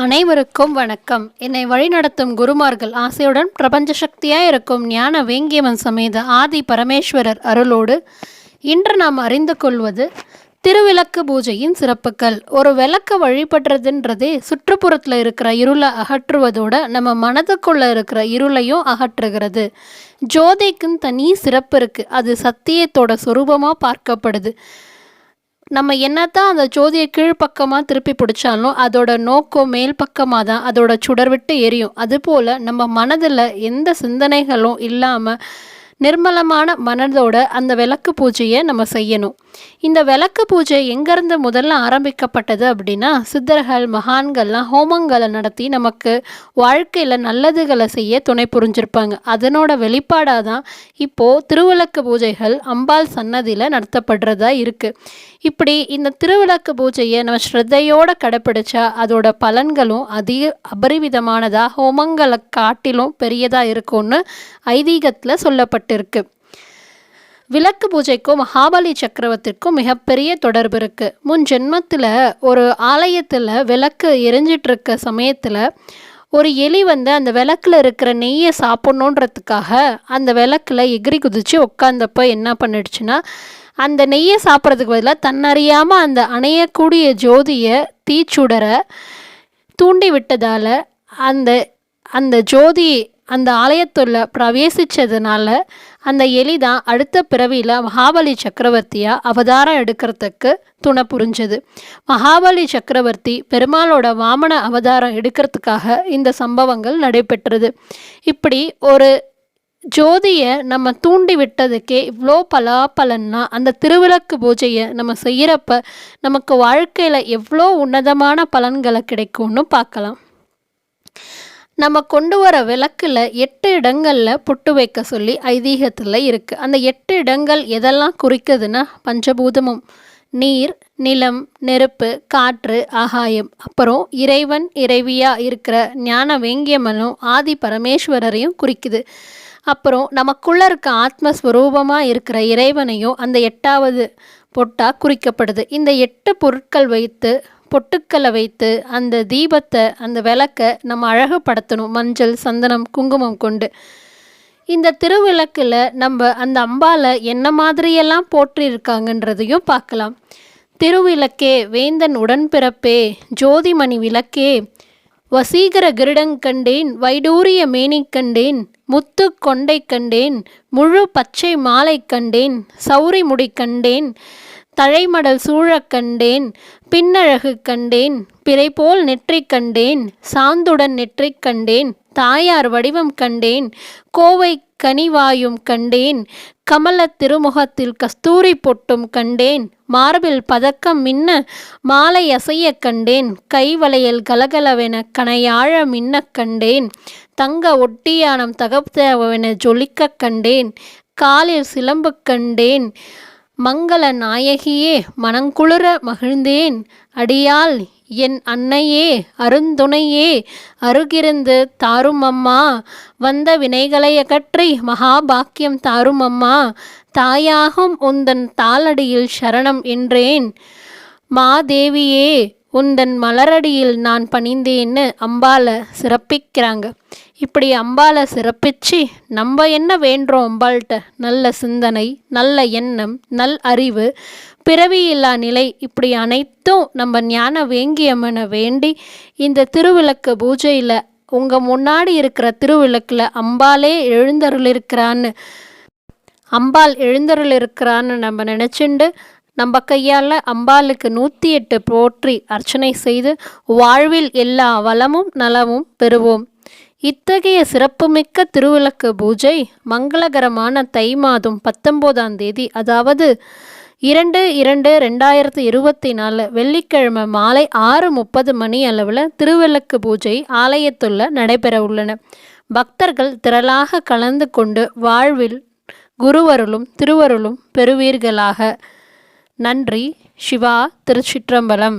அனைவருக்கும் வணக்கம். என்னை வழிநடத்தும் குருமார்கள் ஆசையுடன் பிரபஞ்ச சக்தியாய் இருக்கும் ஞான வேங்கியவன் சமேத ஆதி பரமேஸ்வரர் அருளோடு இன்று நாம் அறிந்து கொள்வது திருவிளக்கு பூஜையின் சிறப்புகள். ஒரு விளக்கு வழிபடுறதுன்றதே சுற்றுப்புறத்தில் இருக்கிற இருளை அகற்றுவதோட நம்ம மனதுக்குள்ளே இருக்கிற இருளையும் அகற்றுகிறது. ஜோதிக்குன்னு தனி சிறப்பு இருக்குது அது சத்தியத்தோட சொரூபமாக பார்க்கப்படுது. நம்ம என்னத்தான் அந்த ஜோதியை கீழ்ப்பக்கமாக திருப்பி பிடிச்சாலும் அதோட நோக்கம் மேல் பக்கமாக தான் அதோட சுடர் விட்டு எரியும். அதுபோல் நம்ம மனதில் எந்த சிந்தனைகளும் இல்லாமல் நிர்மலமான மனதோட அந்த விளக்கு பூஜையை நம்ம செய்யணும். இந்த விளக்கு பூஜை எங்கேருந்து முதல்ல ஆரம்பிக்கப்பட்டது அப்படின்னா சித்தர்கள் மகான்கள்லாம் ஹோமங்களை நடத்தி நமக்கு வாழ்க்கையில் நல்லதுகளை செய்ய துணை புரிஞ்சிருப்பாங்க. அதனோட வெளிப்பாடாக தான் இப்போது திருவிளக்கு பூஜைகள் அம்பாள் சன்னதியில் நடத்தப்படுறதா இருக்குது இப்படி இந்த திருவிளக்கு பூஜையை நம்ம ஸ்ரத்தையோடு கடைப்பிடிச்சா அதோட பலன்களும் அதிக அபரிவிதமானதாக ஹோமங்களை காட்டிலும் பெரியதாக இருக்கும்னு ஐதீகத்தில் சொல்லப்பட்டிருக்கு விளக்கு பூஜைக்கும் மகாபலி சக்கரவர்த்திக்கும் மிகப்பெரிய தொடர்பு இருக்குது முன் ஜென்மத்தில் ஒரு ஆலயத்தில் விளக்கு எரிஞ்சிட்ருக்க சமயத்தில் ஒரு எலி வந்து அந்த விளக்கில் இருக்கிற நெய்யை சாப்பிட்ணுன்றதுக்காக அந்த விளக்கில் எகிரி குதித்து உட்காந்தப்போ என்ன பண்ணிடுச்சுன்னா அந்த நெய்யை சாப்பிட்றதுக்கு பதிலாக தன்னறியாமல் அந்த அணையக்கூடிய ஜோதியை தீச்சுடரை தூண்டி விட்டதால் அந்த அந்த ஜோதி அந்த ஆலயத்துள்ள பிரவேசித்ததுனால அந்த எலி தான் அடுத்த பிறவியில் மகாபலி சக்கரவர்த்தியாக அவதாரம் எடுக்கிறதுக்கு துணை புரிஞ்சது மகாபலி சக்கரவர்த்தி பெருமாளோட வாமன அவதாரம் எடுக்கிறதுக்காக இந்த சம்பவங்கள் நடைபெற்றது. இப்படி ஒரு ஜோதியை நம்ம தூண்டி விட்டதுக்கே இவ்வளோ பலாப்பலன்னா அந்த திருவிளக்கு பூஜையை நம்ம செய்கிறப்ப நமக்கு வாழ்க்கையில் எவ்வளோ உன்னதமான பலன்களை கிடைக்கும்னு பார்க்கலாம். நம்ம கொண்டு வர விளக்கில் எட்டு இடங்களில் புட்டு வைக்க சொல்லி ஐதீகத்தில் இருக்குது அந்த எட்டு இடங்கள் எதெல்லாம் குறிக்குதுன்னா பஞ்சபூதமும் நீர் நிலம் நெருப்பு காற்று ஆகாயம். அப்புறம் இறைவன் இறைவியாக இருக்கிற ஞான வேங்கியம்மனும் ஆதி பரமேஸ்வரரையும் குறிக்குது. அப்புறம் நமக்குள்ளே இருக்க ஆத்மஸ்வரூபமாக இருக்கிற இறைவனையும் அந்த எட்டாவது பொட்டாக குறிக்கப்படுது. இந்த எட்டு பொருட்கள் வைத்து பொட்டுக்களை வைத்து அந்த தீபத்தை அந்த விளக்கை நம்ம அழகுப்படுத்தணும் மஞ்சள் சந்தனம் குங்குமம் கொண்டு. இந்த திருவிளக்கில் நம்ம அந்த அம்பால என்ன மாதிரியெல்லாம் போற்றிருக்காங்கன்றதையும் பார்க்கலாம். திருவிளக்கே வேந்தன் உடன்பிறப்பே ஜோதிமணி விளக்கே வசீகர கிருடங் கண்டேன் வைடூரிய மேனி கண்டேன் முத்து கொண்டை கண்டேன் முழு பச்சை மாலை கண்டேன் சௌரி முடி கண்டேன் தழைமடல் சூழக் கண்டேன் பின்னழகு கண்டேன் பிறைபோல் நெற்றி கண்டேன் சாந்துடன் நெற்றி கண்டேன் தாயார் வடிவம் கண்டேன் கோவை கனிவாயும் கண்டேன் கமல திருமுகத்தில் கஸ்தூரி பொட்டும் கண்டேன் மார்பில் பதக்கம் மின்ன மாலை அசைய கண்டேன் கைவளையல் கலகலவென கனையாழ மின்ன கண்டேன் தங்க ஒட்டியானம் தகப்பவென ஜொலிக்க கண்டேன் காலில் சிலம்பு கண்டேன் மங்கள நாயகியே மனங்குளிர மகிழ்ந்தேன். அடியால் என் அன்னையே அருந்துணையே அருகிருந்து தாரும் அம்மா வந்த வினைகளை அகற்றி மகாபாக்கியம் தாரும் அம்மா தாயாகும் உந்தன் தாளடியில் சரணம் என்றேன். மாதேவியே உந்தன் மலரடியில் நான் பணிந்தேன்னு அம்பால சிறப்பிக்கிறாங்க. இப்படி அம்பால சிறப்பிச்சு நம்ம என்ன வேண்டுறோம் அம்பாள்கிட்ட நல்ல சிந்தனை நல்ல எண்ணம் நல் அறிவு பிறவியில்லா நிலை இப்படி அனைத்தும் நம்ம ஞான வேங்கியம்மனை வேண்டி இந்த திருவிளக்கு பூஜையில் உங்கள் முன்னாடி இருக்கிற திருவிளக்கில் அம்பாலே எழுந்தருள் இருக்கிறான்னு அம்பாள் எழுந்தருள் இருக்கிறான்னு நம்ம நினச்சிண்டு நம்ம கையால் அம்பாளுக்கு நூற்றி எட்டு போற்றி அர்ச்சனை செய்து வாழ்வில் எல்லா வளமும் நலமும் பெறுவோம். இத்தகைய சிறப்புமிக்க திருவிளக்கு பூஜை மங்களகரமான தை மாதம் பத்தொம்போதாம் தேதி அதாவது இரண்டு இரண்டு ரெண்டாயிரத்தி இருபத்தி நாலு வெள்ளிக்கிழமை மாலை ஆறு முப்பது மணி அளவில் திருவிளக்கு பூஜை ஆலயத்துள்ள நடைபெற உள்ளன. பக்தர்கள் திரளாக கலந்து கொண்டு வாழ்வில் குருவருளும் திருவருளும் பெறுவீர்களாக. நன்றி. சிவா திருச்சிற்றம்பலம்.